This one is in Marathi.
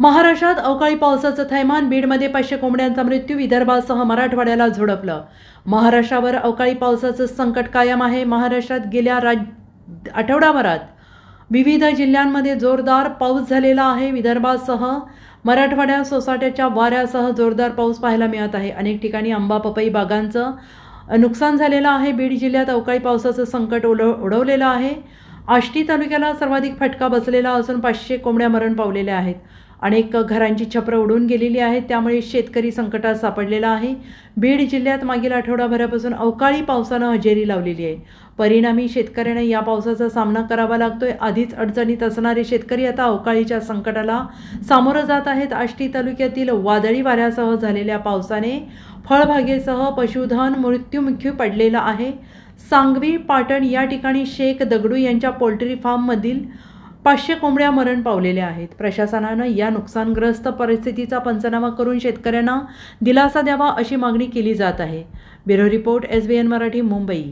महाराष्ट्रात अवकाळी पावसाचं थैमान बीडमध्ये पाचशे कोंबड्यांचा मृत्यू विदर्भासह मराठवाड्याला झोडपलं. महाराष्ट्रावर अवकाळी पावसाचं संकट कायम आहे. महाराष्ट्रात गेल्या राज आठवडाभरात विविध जिल्ह्यांमध्ये जोरदार पाऊस झालेला आहे. विदर्भासह मराठवाड्या सोसाट्याच्या वाऱ्यासह जोरदार पाऊस पाहायला मिळत आहे. अनेक ठिकाणी आंबा पपई बागांचं नुकसान झालेलं आहे. बीड जिल्ह्यात अवकाळी पावसाचं संकट ओढ उडवलेलं आहे. आष्टी तालुक्याला सर्वाधिक फटका बसलेला असून पाचशे कोंबड्या मरण पावलेल्या आहेत. अनेक घरांची छपरं उडून गेलेली आहेत. त्यामुळे शेतकरी संकटात सापडलेला आहे. बीड जिल्ह्यात मागील आठवडाभरापासून अवकाळी पावसानं हजेरी लावलेली आहे. परिणामी शेतकऱ्यांना या पावसाचा सामना करावा लागतोय. आधीच अडचणीत असणारे शेतकरी आता अवकाळीच्या संकटाला सामोरं जात आहेत. आष्टी तालुक्यातील वादळी वाऱ्यासह झालेल्या पावसाने फळबागेसह पशुधन मृत्युमुखी पडलेला आहे. सांगवी पाटण या ठिकाणी शेख दगडू यांच्या पोल्ट्री फार्ममधील पाचशे कोंबड्या मरण पावलेल्या आहेत. प्रशासनानं या नुकसानग्रस्त परिस्थितीचा पंचनामा करून शेतकऱ्यांना दिलासा द्यावा अशी मागणी केली जात आहे. Bureau report S B N Marathi Mumbai.